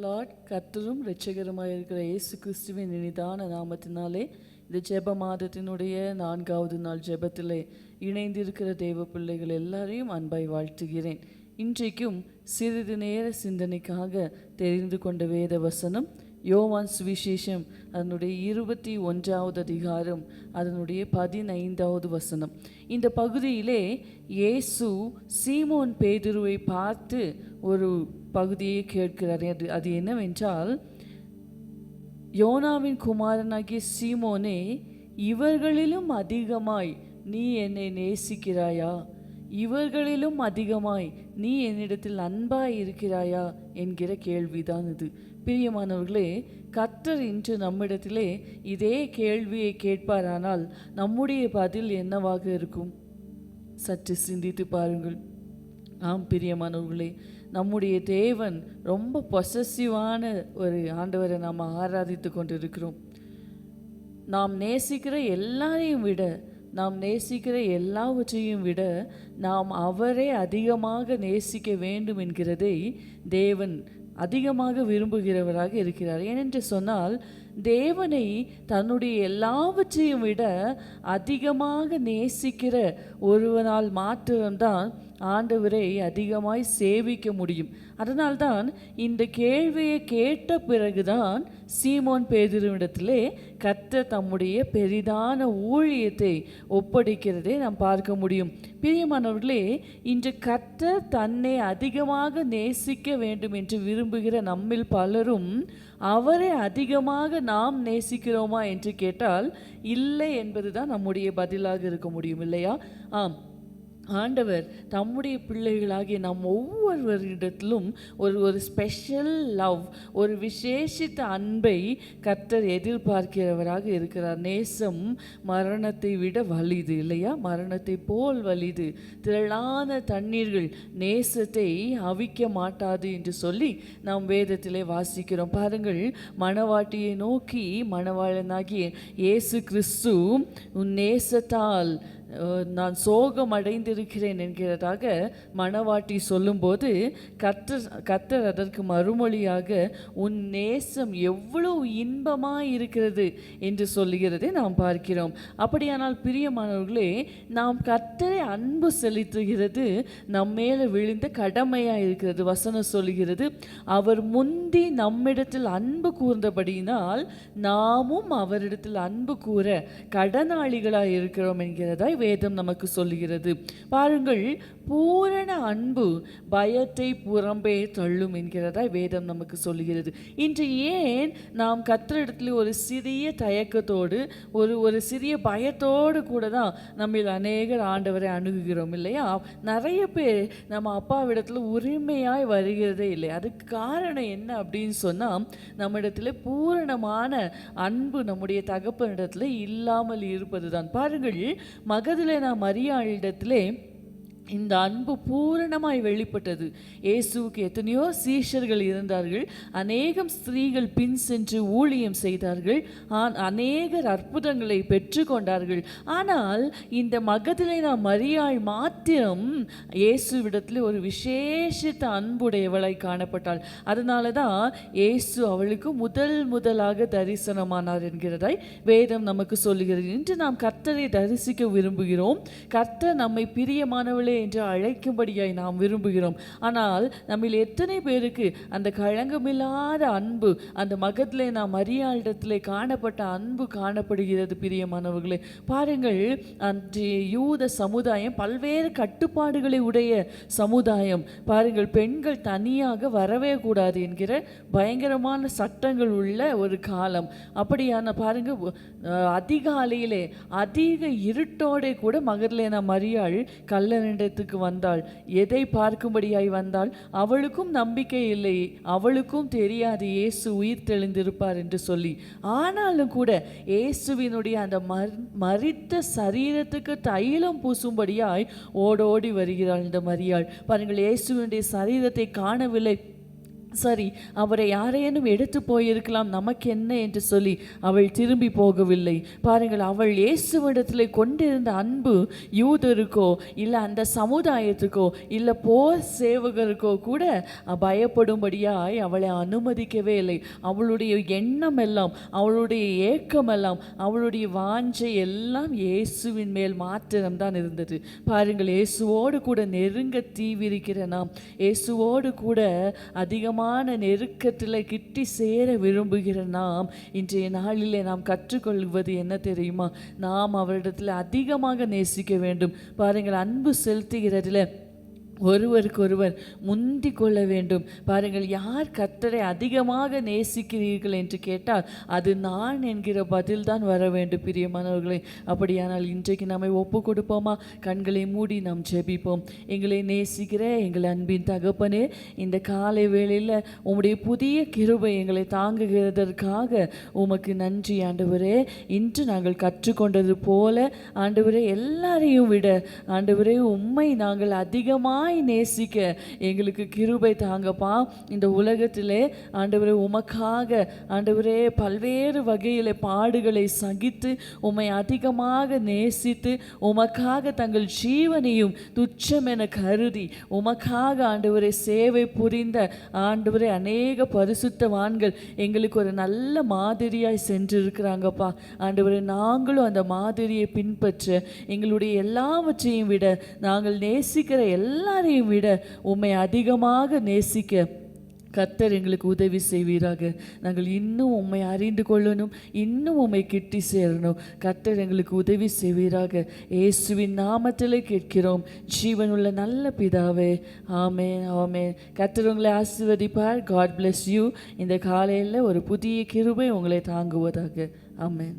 Lord கர்த்தரும் இரட்சகருமாய் இருக்கிற இயேசு கிறிஸ்துவின் இனிதான நாமத்தினாலே இந்த ஜெப மாதத்தினுடைய நான்காவது நாள் ஜெபத்திலே இணைந்திருக்கிற தேவ பிள்ளைகள் எல்லாரையும் அன்பாய் வாழ்த்துகிறேன். இன்றைக்கும் சிறிது நேர சிந்தனைக்காக தெரிந்து கொண்ட வேத வசனம் யோவான் சுவிசேஷம் அதனுடைய இருபத்தி ஒன்றாவது அதிகாரம் அதனுடைய பதினைந்தாவது வசனம். இந்த பகுதியிலே இயேசு சீமோன் பேதுருவை பார்த்து ஒரு பகுதியை கேட்கிறார். அது அது என்னவென்றால் யோனாவின் குமாரனாகிய சீமோனே இவர்களிலும் அதிகமாய் நீ என்னை நேசிக்கிறாயா? இவர்களிலும் அதிகமாய் நீ என்னிடத்தில் அன்பாய் இருக்கிறாயா? என்கிற கேள்விதான் இது. பிரியமானவர்களே கர்த்தர் இன்று நம்மிடத்திலே இதே கேள்வியை கேட்பாரானால் நம்முடைய பதில் என்னவாக இருக்கும்? சற்று சிந்தித்து பாருங்கள். ஆம் பிரியமானவர்களே நம்முடைய தேவன் ரொம்ப பொசசிவான ஒரு ஆண்டவரை நாம் ஆராதித்து கொண்டிருக்கிறோம். நாம் நேசிக்கிற எல்லாரையும் விட நாம் நேசிக்கிற எல்லாவற்றையும் விட நாம் அவரே அதிகமாக நேசிக்க வேண்டும் என்கிறதை தேவன் அதிகமாக விரும்புகிறவராக இருக்கிறார். ஏனென்று சொன்னால் தேவனை தன்னுடைய எல்லாவற்றையும் விட அதிகமாக நேசிக்கிற ஒருவனால் மாத்திரம்தான் ஆண்டவரை அதிகமாய் சேவிக்க முடியும். அதனால்தான் இந்த கேள்வியை கேட்ட பிறகுதான் சீமோன் பேதிருவிடத்திலே கத்த தம்முடைய பெரிதான ஊழியத்தை ஒப்படைக்கிறதை நாம் பார்க்க முடியும். பிரியமானவர்களே இன்று கத்த தன்னை அதிகமாக நேசிக்க வேண்டும் என்று விரும்புகிற நம்மில் பலரும் அவரை அதிகமாக நாம் நேசிக்கிறோமா என்று கேட்டால் இல்லை என்பதுதான் நம்முடைய பதிலாக இருக்க முடியும் இல்லையா? ஆம். ஆண்டவர் தம்முடைய பிள்ளைகளாகிய நம் ஒவ்வொருவரிடத்திலும் ஒரு ஒரு ஸ்பெஷல் லவ் ஒரு விசேஷித்த அன்பை கர்த்தர் எதிர்பார்க்கிறவராக இருக்கிறார். நேசம் மரணத்தை விட வலிது இல்லையா? மரணத்தை போல் வலிது. திரளான தண்ணீர்கள் நேசத்தை அவிக்க மாட்டாது என்று சொல்லி நாம் வேதத்திலே வாசிக்கிறோம். பாருங்கள் மணவாட்டியை நோக்கி மணவாளனாகிய இயேசு கிறிஸ்து உன் நேசத்தால் நான் சோகம் அடைந்திருக்கிறேன் என்கிறதாக மணவாட்டி சொல்லும்போது கர்த்தர் கர்த்தர் அதற்கு மறுமொழியாக உன் நேசம் எவ்வளவு இன்பமாக இருக்கிறது என்று சொல்லுகிறதை நாம் பார்க்கிறோம். அப்படியானால் பிரியமானவர்களே நாம் கர்த்தரை அன்பு செலுத்துகிறது நம் மேலே விழுந்த கடமையாக இருக்கிறது வசனம் சொல்லுகிறது அவர் முந்தி நம்மிடத்தில் அன்பு கூர்ந்தபடியினால் நாமும் அவரிடத்தில் அன்பு கூற கடனாளிகளாக இருக்கிறோம் என்கிறதாய் வேதம் நமக்கு சொல்லுகிறது. பாருங்கள் பூரண அன்பு பயத்தை புறம்பே தள்ளும் என்கிறதா வேதம் நமக்கு சொல்லுகிறது. இன்று ஏன் நாம் கத்திரிடத்தில் ஒரு சிறிய தயக்கத்தோடு ஒரு ஒரு சிறிய பயத்தோடு கூட தான் நம்மில் அநேகர் ஆண்டவரை அணுகுகிறோம் இல்லையா? நிறைய பேர் நம்ம அப்பாவிடத்தில் உரிமையாய் வருகிறதே இல்லை. அதுக்கு காரணம் என்ன அப்படின்னு சொன்னால் நம்மிடத்தில் பூரணமான அன்பு நம்முடைய தகப்பனிடத்தில் இல்லாமல் இருப்பது தான் பாருங்கள் மக அகதிலேனா மரியாளிடத்திலே இந்த அன்பு பூரணமாய் வெளிப்பட்டது. இயேசுவுக்கு எத்தனையோ சீஷர்கள் இருந்தார்கள். அநேகம் ஸ்திரீகள் பின் சென்று ஊழியம் செய்தார்கள். ஆன் அநேகர் அற்புதங்களை பெற்றுக்கொண்டார்கள். ஆனால் இந்த மகதிலேனா நாம் மரியாள் மாத்திரம் இயேசுவிடத்தில் ஒரு விசேஷித்த அன்புடையவளாய் காணப்பட்டாள். அதனால தான் இயேசு அவளுக்கு முதல் முதலாக தரிசனமானார் என்கிறதாய் வேதம் நமக்கு சொல்லுகிறது. இன்று நாம் கர்த்தரை தரிசிக்க விரும்புகிறோம். கர்த்தர் நம்மை பிரியமானவளே என்று அழைக்கும்படியாய் நாம் விரும்புகிறோம். ஆனால் நம்மில் எத்தனை பேருக்கு அந்த களங்கமில்லாத அன்பு அந்த மகத்திலே நாம் மரியாளிடத்திலே காணப்பட்ட அன்பு காணப்படுகிறது பிரியமானவர்களே. பாருங்கள் அன்றைய யூத சமுதாயம் பல்வேறு கட்டுப்பாடுகளை உடைய சமுதாயம். பாருங்கள் பெண்கள் தனியாக வரவே கூடாது என்கிற பயங்கரமான சட்டங்கள் உள்ள ஒரு காலம். அப்படியான பாருங்க அதிகாலையிலே அதிக இருட்டோட கூட மகர்லேனா மரியாள் கல்லறிண்ட ஆலயத்துக்கு வந்தாள். எதை பார்க்கும்படியாய் வந்தாள்? அவளுக்கும் நம்பிக்கை இல்லை. அவளுக்கும் தெரியாது. இயேசு உயிர் தெளிந்திருப்பார் என்று சொல்லி. ஆனாலும் கூட இயேசுவினுடைய அந்த மர் மறித்த சரீரத்துக்கு தைலம் பூசும்படியாய் ஓடோடி வருகிறாள் இந்த மரியாள். பாருங்கள் இயேசுவினுடைய சரீரத்தை காணவில்லை. சரி அவரை யாரேனும் எடுத்து போயிருக்கலாம் நமக்கு என்ன என்று சொல்லி அவள் திரும்பி போகவில்லை. பாருங்கள் அவள் இயேசுவிடத்தில் கொண்டிருந்த அன்பு யூதருக்கோ இல்லை அந்த சமுதாயத்துக்கோ இல்லை போர் சேவகருக்கோ கூட பயப்படும்படியாய் அவளை அனுமதிக்கவே இல்லை. அவளுடைய எண்ணம் எல்லாம் அவளுடைய ஏக்கம் எல்லாம் அவளுடைய வாஞ்சை எல்லாம் இயேசுவின் மேல் மாத்திரம்தான் இருந்தது. பாருங்கள் இயேசுவோடு கூட நெருங்க தீவிரிக்கிற நாம் இயேசுவோடு கூட அதிகமாக அதிகமான நெருக்கத்தில் கிட்டி சேர விரும்புகிற நாம் இன்றைய நாளிலே நாம் கற்றுக்கொள்வது என்ன தெரியுமா? நாம் அவரிடத்தில் அதிகமாக நேசிக்க வேண்டும். பாருங்கள் அன்பு செலுத்துகிறதுல ஒருவருக்கொருவர் முந்தி கொள்ள வேண்டும். பாருங்கள் யார் கர்த்தரை அதிகமாக நேசிக்கிறீர்கள் என்று கேட்டால் அது நான் என்கிற பதில்தான் வர வேண்டும் பிரியமானவர்களே. அப்படியானால் இன்றைக்கு நம்மை ஒப்பு கொடுப்போமா? கண்களை மூடி நாம் ஜெபிப்போம். எங்களை நேசிக்கிற எங்கள் அன்பின் தகப்பனே இந்த காலை வேளையில் உம்முடைய புதிய கிருபை எங்களை தாங்குகிறதற்காக உமக்கு நன்றி ஆண்டவரே. இன்று நாங்கள் கற்றுக்கொண்டது போல ஆண்டவரே எல்லாரையும் விட ஆண்டவரே உம்மை நாங்கள் அதிகமாக அதிகமாய் நேசிக்க எங்களுக்கு கிருபை தாங்கப்பா. இந்த உலகத்திலே ஆண்டவரே உமக்காக ஆண்டவரே பல்வேறு வகையிலே பாடுகளை சகித்து உம்மை அதிகமாக நேசித்து உமக்காக தங்கள் ஜீவனையும் துச்சம் என கருதி உமக்காக ஆண்டவரை சேவை புரிந்த ஆண்டவரை அநேக பரிசுத்தவான்கள் எங்களுக்கு ஒரு நல்ல மாதிரியாய் சென்றிருக்கிறாங்கப்பா. ஆண்டவரை நாங்களும் அந்த மாதிரியை பின்பற்ற எங்களுடைய எல்லாவற்றையும் விட நாங்கள் நேசிக்கிற எல்லா எல்லாரையும் விட உம்மை அதிகமாக நேசிக்க கர்த்தர் எங்களுக்கு உதவி செய்வீராக. நாங்கள் இன்னும் உம்மை அறிந்து கொள்ளணும் இன்னும் உண்மை கிட்டி சேரணும். கர்த்தர் எங்களுக்கு உதவி செய்வீராக. இயேசுவின் நாமத்திலே கேட்கிறோம். ஜீவனுள்ள நல்ல பிதாவே ஆமே ஆமே கர்த்தர் உங்களை ஆசீர்வதிப்பார். காட் bless யூ இந்த காலையில் ஒரு புதிய கிருபை உங்களை தாங்குவதாக. ஆமேன்.